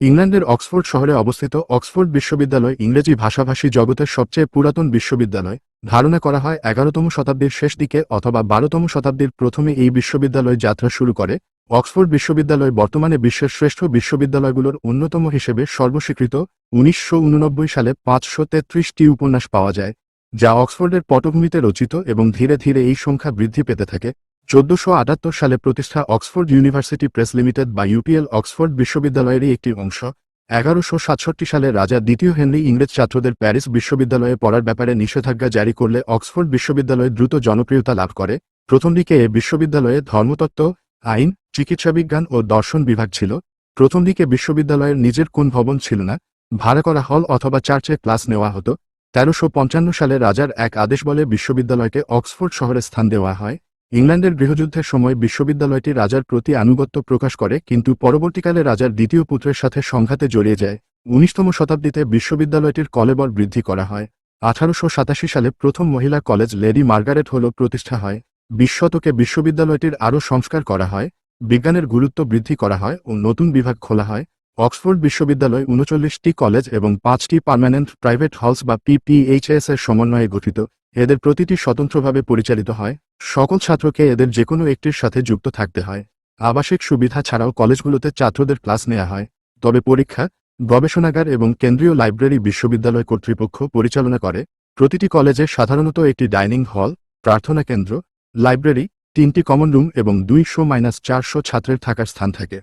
ইংল্যান্ডের অক্সফোর্ড শহরে অবস্থিত অক্সফোর্ড বিশ্ববিদ্যালয় ইংরেজি ভাষাভাষী জগতের সবচেয়ে পুরাতন বিশ্ববিদ্যালয়, ধারণা করা হয় এগারোতম শতাব্দীর শেষ দিকে অথবা বারোতম শতাব্দীর প্রথমে এই বিশ্ববিদ্যালয় যাত্রা শুরু করে। অক্সফোর্ড বিশ্ববিদ্যালয় বর্তমানে বিশ্বের শ্রেষ্ঠ বিশ্ববিদ্যালয়গুলোর অন্যতম হিসেবে সর্বস্বীকৃত। উনিশশো উননব্বই সালে পাঁচশো তেত্রিশটি উপন্যাস পাওয়া যায়, যা অক্সফোর্ডের পটভূমিতে রচিত এবং ধীরে ধীরে এই সংখ্যা বৃদ্ধি পেতে থাকে। চোদ্দশো আটাত্তর সালে প্রতিষ্ঠা অক্সফোর্ড ইউনিভার্সিটি প্রেস লিমিটেড বা ইউপিএল অক্সফোর্ড বিশ্ববিদ্যালয়েরই একটি অংশ। এগারোশো সাতষট্টি সালে রাজা দ্বিতীয় হেনরি ইংরেজ ছাত্রদের প্যারিস বিশ্ববিদ্যালয়ে পড়ার ব্যাপারে নিষেধাজ্ঞা জারি করলে অক্সফোর্ড বিশ্ববিদ্যালয় দ্রুত জনপ্রিয়তা লাভ করে। প্রথম দিকে এ বিশ্ববিদ্যালয়ে ধর্মতত্ত্ব, আইন, চিকিৎসাবিজ্ঞান ও দর্শন বিভাগ ছিল। প্রথম দিকে বিশ্ববিদ্যালয়ের নিজের কোন ভবন ছিল না। ভাড়া করা হল অথবা চার্চে ক্লাস নেওয়া হতো। তেরোশো সালে রাজার এক আদেশ বলে বিশ্ববিদ্যালয়কে অক্সফোর্ড শহরে স্থান দেওয়া হয়। ইংল্যান্ডের গৃহযুদ্ধের সময় বিশ্ববিদ্যালয়টি রাজার প্রতি আনুগত্য প্রকাশ করে, কিন্তু পরবর্তীকালে রাজার দ্বিতীয় পুত্রের সাথে সংঘাতে জড়িয়ে যায়। উনিশতম শতাব্দীতে বিশ্ববিদ্যালয়টির কলেবর বৃদ্ধি করা হয়। আঠারোশো সাতাশি সালে প্রথম মহিলা কলেজ লেডি মার্গারেট হল প্রতিষ্ঠা হয়। বিশ শতকে বিশ্ববিদ্যালয়টির আরও সংস্কার করা হয়, বিজ্ঞানের গুরুত্ব বৃদ্ধি করা হয় ও নতুন বিভাগ খোলা হয়। অক্সফোর্ড বিশ্ববিদ্যালয় উনচল্লিশটি কলেজ এবং পাঁচটি পার্মানেন্ট প্রাইভেট হলস বা পিপিএইচএস এর সমন্বয়ে গঠিত। এদের প্রতিটি স্বতন্ত্রভাবে পরিচালিত হয়। সকল ছাত্রকে এদের যেকোনো একটির সাথে যুক্ত থাকতে হয়। আবাসিক সুবিধা ছাড়াও কলেজগুলোতে ছাত্রদের ক্লাস নেওয়া হয়। তবে পরীক্ষা, গবেষণাগার এবং কেন্দ্রীয় লাইব্রেরি বিশ্ববিদ্যালয় কর্তৃপক্ষ পরিচালনা করে। প্রতিটি কলেজে সাধারণত একটি ডাইনিং হল, প্রার্থনা কেন্দ্র, লাইব্রেরি, তিনটি কমন রুম এবং দুইশো মাইনাস চারশো ছাত্রের থাকার স্থান থাকে।